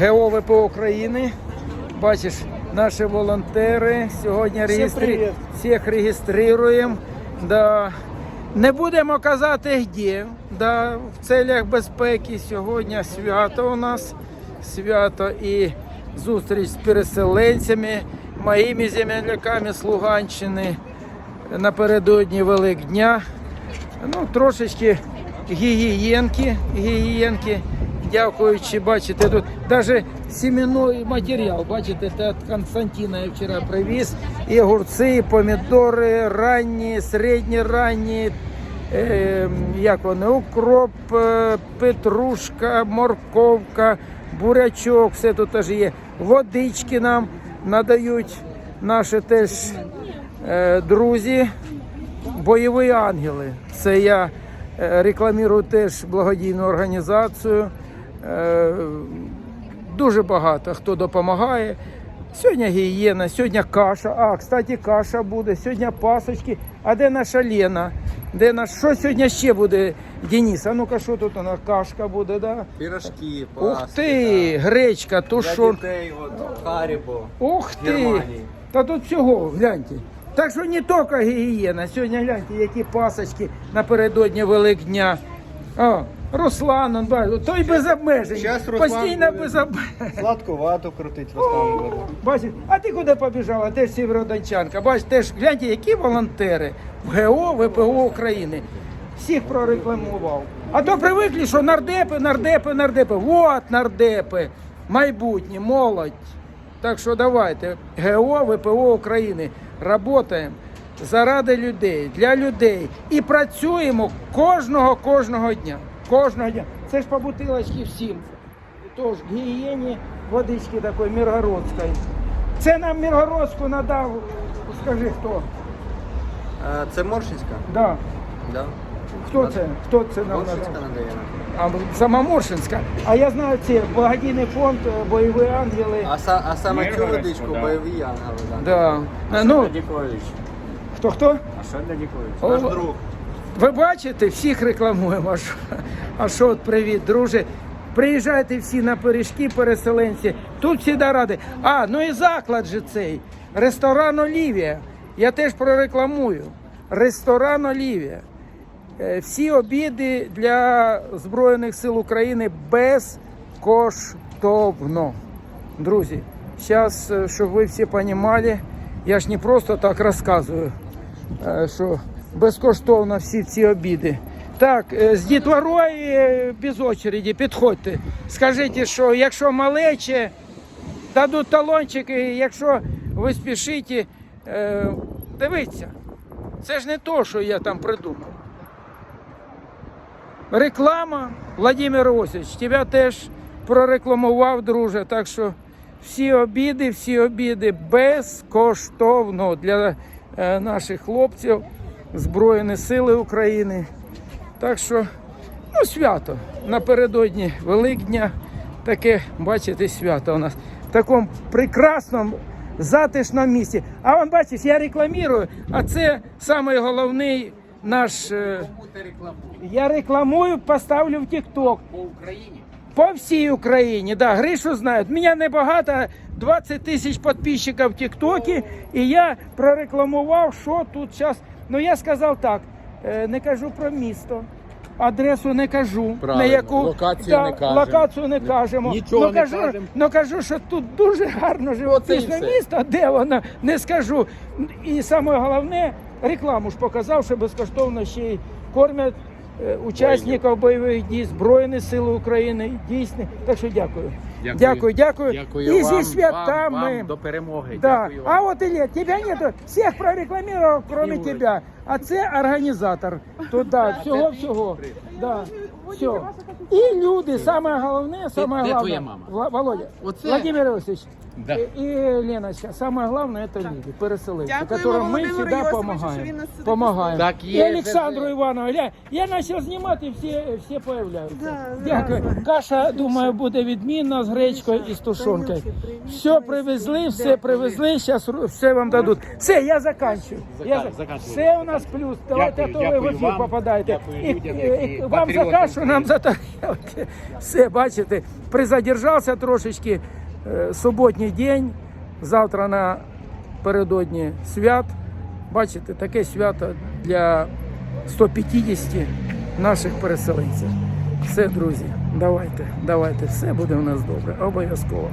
ГО ВПО України. Бачиш, наші волонтери сьогодні реєстрі... всіх реєструємо. Да. Не будемо казати де. Да. В целях безпеки сьогодні свято у нас. Свято і зустріч з переселенцями, моїми земляками з Луганщини напередодні Великдня. Ну, трошечки гігієнки, гігієнки. Дякуючи, бачите, тут навіть сімейний матеріал, бачите, це від Константина я вчора привіз. І огурці, і помідори, ранні, середні ранні, е, як вони, укроп, е, петрушка, морковка, бурячок, все тут теж є. Водички нам надають наші теж е, друзі. Бойові ангели. Це я е, рекламую теж благодійну організацію. Е, Дуже багато хто допомагає. Сьогодні гієна, сьогодні каша. А, кстати, каша буде, сьогодні пасочки. А де наша Лена? Де наш... Що сьогодні ще буде, Денис? А ну-ка, що тут у нас? Кашка буде, да? Пирожки, Ух паски, ти, гречка, да. Для тушон. дітей, от, Харібо. Ух ти! Германії. Та тут всього, гляньте. Так що не тільки гігієна. Сьогодні гляньте, які пасочки напередодні Великдня. О, Руслан, он, бачиш, той без обмежень. Щас Руслан Постійно буде. без обмежень. Сладковато крутить Руслан буде. Бачиш, а ти куди побіжала? Теж Сєвєродончанка. Бачиш, теж гляньте, які волонтери в ГО, ВПО України. Всіх прорекламував. А то привикли, що нардепи, нардепи, нардепи. Вот нардепи, майбутнє, молодь. Так що давайте, ГО, ВПО України, працюємо заради людей, для людей. І працюємо кожного, кожного дня. Кожного дня. Це ж по бутилочці всім. Тож гігієні водички такої Миргородської. Це нам Миргородську надав, скажи хто. Е, Це Моршинська? Да. Да. Хто це? Хто це нам Моршинська надав? надає. А, сама Моршинська. А я знаю це благодійний фонд е, бойові ангели. А, са- а саме цю Миргородську, водичку да. бойові ангели. Да. Да. А ну, що Дядікович? хто хто? А що Наш друг. Ви бачите, всіх рекламуємо. А що, от привіт, друже. Приїжджайте всі на пиріжки, переселенці. Тут всі ради. А, ну і заклад же цей. Ресторан Олівія. Я теж прорекламую. Ресторан Олівія. Е, Всі обіди для Збройних сил України безкоштовно. Друзі, зараз, щоб ви всі розуміли, я ж не просто так розказую, е, що безкоштовно всі ці обіди. Так, е, з дітворою е, без очереді підходьте. Скажіть, що якщо малече, дадуть талончики, якщо ви спішите, е, дивіться. Це ж не то, що я там придумав. Реклама, Владимир Осич, тебе теж прорекламував, друже. Так що всі обіди, всі обіди безкоштовно для наших хлопців Збройні Сили України. Так що, ну, свято. Напередодні Великдня. Таке, бачите, свято у нас в такому прекрасному, затишному місці. А вон бачиш, я рекламую, а це самий головний наш. е, я рекламую, поставлю в TikTok. По Україні? По всій Україні, да, Гришу знають. Мене небагато, 20 тисяч підписчиків в Тіктокі, і я прорекламував, що тут зараз. Ну я сказав так, е, не кажу про місто. Адресу не кажу, Правильно, на яку локацію не кажемо. локацію не кажемо. Нічого ну, не кажу, кажемо. ну кажу, що тут дуже гарно живописне місто. Де воно не скажу. І саме головне, рекламу ж показав, що безкоштовно ще й кормять е, учасників бойових дій Збройні Сили України. Дійсно. Так що дякую. Дякую. Дякую, дякую. Дякую І вам, зі святами. Вам, вам до перемоги. Да. Дякую вам. А от Илья, тебя нету. Всіх прорекламував, кроме тебя. А це організатор. Туда, всього, всього. Да. Все. І люди, саме головне, саме де головне. твоя мама? Володя. Оце? Владимир Иосифович. Да. И, и Леночка, самое главное это люди, переселенцы, Дякуємо которым мы Володимиру всегда Йосиповичу, що помогаем. він нас сюди Помогаем. Так и є, Александру це- Иванову. Ля, я начал знімати, і всі, всі появляються. Да, Дякую. зразу. Каша, думаю, буде відмінна з гречкою і з тушонкою. Все привезли, все привезли, зараз все вам дадуть. Все, я заканчую. Я, за- заканчуй. все у нас плюс. Давайте, а Дякую, то ви в дякую ефір вам. попадаєте. Дякую І, людям, і- які і вам за патріоти кашу, що нам за тарілки. Все, бачите, призадержався трошечки. Е, Суботній день, завтра на передодні свят. Бачите, таке свято для 150 наших переселенців. Все, друзі, давайте, давайте, все буде у нас добре, обов'язково.